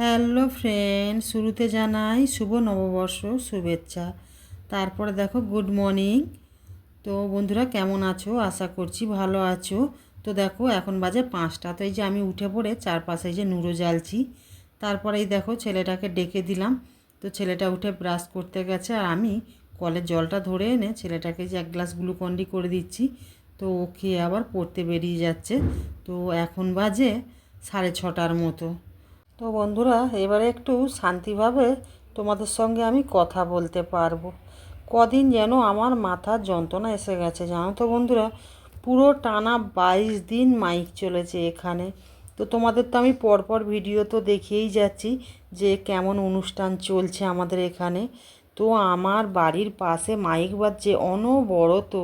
Hello friend শুরুতে জানাই শুভ নববর্ষ শুভেচ্ছা। তারপরে দেখো, গুড মর্নিং। তো বন্ধুরা, কেমন আছো? আশা করছি ভালো আছো। তো দেখো, এখন বাজে পাঁচটা। তো এই যে আমি উঠে পড়ে চারপাশে যে নুরো জ্বালছি। তারপরে এই দেখো, ছেলেটাকে ডেকে দিলাম। তো ছেলেটা উঠে ব্রাশ করতে গেছে আর আমি কলের জলটা ধরে এনে ছেলেটাকে যে এক গ্লাস গ্লুকন্ডি করে দিচ্ছি। তো ও খেয়ে আবার পড়তে বেরিয়ে যাচ্ছে। তো এখন বাজে সাড়ে ছটার মতো। তো বন্ধুরা, এবারে একটু শান্তিভাবে তোমাদের সঙ্গে আমি কথা বলতে পারব। কদিন যেন আমার মাথার যন্ত্রণা এসে গেছে, জানো তো বন্ধুরা? পুরো টানা বাইশ দিন মাইক চলেছে এখানে। তো তোমাদের তো আমি পরপর ভিডিও তো দেখিয়েই যাচ্ছি যে কেমন অনুষ্ঠান চলছে আমাদের এখানে। তো আমার বাড়ির পাশে মাইক বাজছে অনবরত।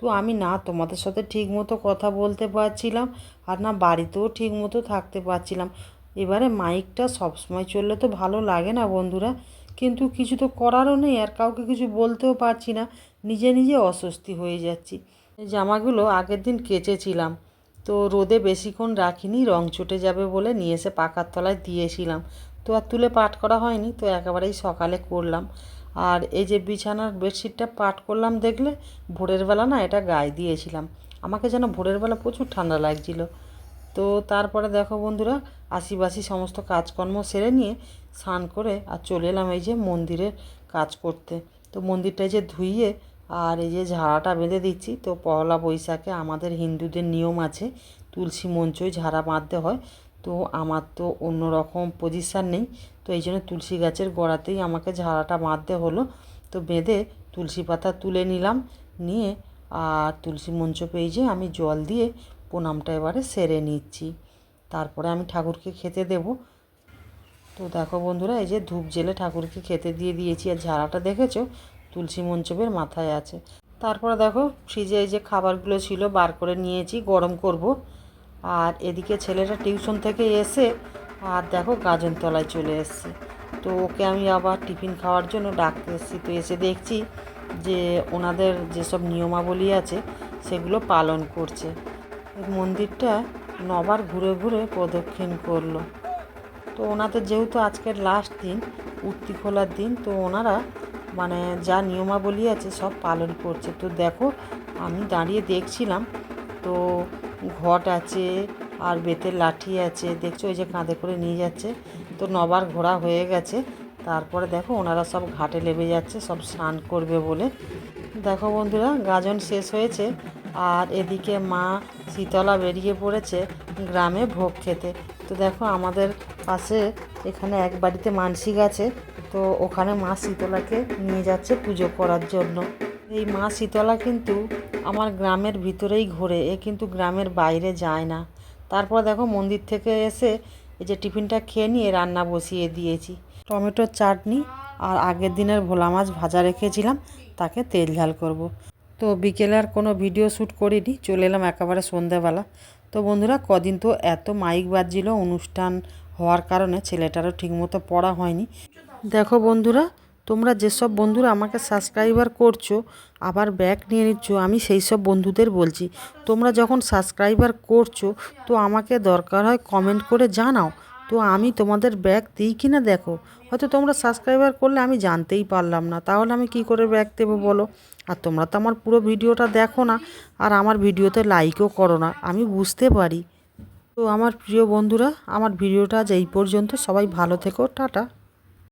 তো আমি না তোমাদের সাথে ঠিক মতো কথা বলতে পারছিলাম আর না বাড়িতেও ঠিক মতো থাকতে পারছিলাম। এবারে মাইকটা সবসময় চললে তো ভালো লাগে না বন্ধুরা। কিন্তু কিছু তো করারও নেই, আর কাউকে কিছু বলতেও পারছি না। নিজে নিজে অস্বস্তি হয়ে যাচ্ছি। জামাগুলো আগের দিন কেচেছিলাম। তো রোদে বেশিক্ষণ রাখিনি, রং চটে যাবে বলে নিয়ে এসে পাকার তলায় দিয়েছিলাম। তো আর তুলে পাট করা হয়নি, তো একেবারেই সকালে করলাম। আর এই যে বিছানার বেডশিটটা পাট করলাম দেখলে, ভোরের বেলা না এটা গায়ে দিয়েছিলাম। আমাকে যেন ভোরের বেলা প্রচুর ঠান্ডা লাগছিল। তো তারপরে দেখো বন্ধুরা আশিবাসি সমস্ত কাজকর্ম সেরে নিয়ে স্নান করে আর চলে এলাম এই যে মন্দিরের কাজ করতে। তো মন্দিরটা যে ধুইয়ে আর এই যে ঝাড়াটা বেঁধে দিচ্ছি। তো পয়লা বৈশাখে আমাদের হিন্দুদের নিয়ম আছে, তুলসী মঞ্চই ঝাড়া বাঁধতে হয়। তো আমার তো অন্য রকম পজিশান নেই, তো এই জন্য তুলসী গাছের গোড়াতেই আমাকে ঝাড়াটা বাঁধতে হলো। তো বেঁধে তুলসী পাতা তুলে নিলাম, নিয়ে আর তুলসী মঞ্চ পেয়ে যে আমি জল দিয়ে প্রণামটা এবারে সেরে নিচ্ছি। তারপরে আমি ঠাকুরকে খেতে দেব। তো দেখো বন্ধুরা, এই যে ধূপ জেলে ঠাকুরকে খেতে দিয়ে দিয়েছি, আর ঝাড়াটা দেখেছ? তুলসী মঞ্চবের মাথায় আছে। তারপরে দেখো, ফ্রিজে এই যে খাবারগুলো ছিল, বার করে নিয়েছি, গরম করব। আর এদিকে ছেলেটা টিউশন থেকে এসে, আর দেখো গাজনতলায় চলে এসছে। তো ওকে আমি আবার টিফিন খাওয়ার জন্য ডাকতে এসেছি। তো এসে দেখছি যে ওনাদের যেসব নিয়মাবলী আছে, সেগুলো পালন করছে। মন্দিরটা নবার ঘুরে ঘুরে প্রদক্ষিণ করল। তো ওনাদের যেহেতু আজকের লাস্ট দিন উত্তি খোলার দিন, তো ওনারা মানে যা নিয়মাবলী আছে সব পালন করছে। তো দেখো, আমি দাঁড়িয়ে দেখছিলাম, তো ঘট আছে আর বেতের লাঠি আছে, দেখছ ওই যে কাঁধে করে নিয়ে যাচ্ছে। তো নবার ঘোরা হয়ে গেছে, তারপরে দেখো ওনারা সব ঘাটে লেবে যাচ্ছে, সব স্নান করবে বলে। দেখো বন্ধুরা, গাজন শেষ হয়েছে আর এদিকে মা শীতলা বেরিয়ে পড়েছে গ্রামে ভোগ খেতে। তো দেখো আমাদের পাশে এখানে এক বাড়িতে মানসিক আছে তো ওখানে মা শীতলাকে নিয়ে যাচ্ছে পুজো করার জন্য। এই মা শীতলা কিন্তু আমার গ্রামের ভিতরেই ঘোরে, এ কিন্তু গ্রামের বাইরে যায় না। তারপর দেখো মন্দির থেকে এসে এই যে টিফিনটা খেয়ে নিয়ে রান্না বসিয়ে দিয়েছি। টমেটোর চাটনি আর আগের দিনের ভোলা মাছ ভাজা রেখেছিলাম, তাকে তেল ঝাল করব। তো বিকেলে আর কোনো ভিডিও শ্যুট করিনি, চলে এলাম একেবারে সন্ধেবেলা। তো বন্ধুরা, কদিন তো এত মাইক বাজছিল, অনুষ্ঠান হওয়ার কারণে ছেলেটারও ঠিকমতো পড়া হয়নি। দেখো বন্ধুরা, তোমরা যেসব বন্ধুরা আমাকে সাবস্ক্রাইবার করছ, আবার ব্যাক নিয়ে নিচ্ছ, আমি সেই সব বন্ধুদের বলছি, তোমরা যখন সাবস্ক্রাইবার করছ, তো আমাকে দরকার হয় কমেন্ট করে জানাও। তো আমি তোমাদের ব্যাগ দিই কি না দেখো। হয়তো তোমরা সাবস্ক্রাইবার করলে আমি জানতেই পারলাম না। তাহলে আমি কি করে ব্যাগ দেবো বলো? আর তোমরা তো আমার পুরো ভিডিওটা দেখো না, আর আমার ভিডিওতে লাইকও করো না। আমি বুঝতে পারি। তো আমার প্রিয় বন্ধুরা, আমার ভিডিওটা আজ এই পর্যন্ত। সবাই ভালো থেকো। টাটা।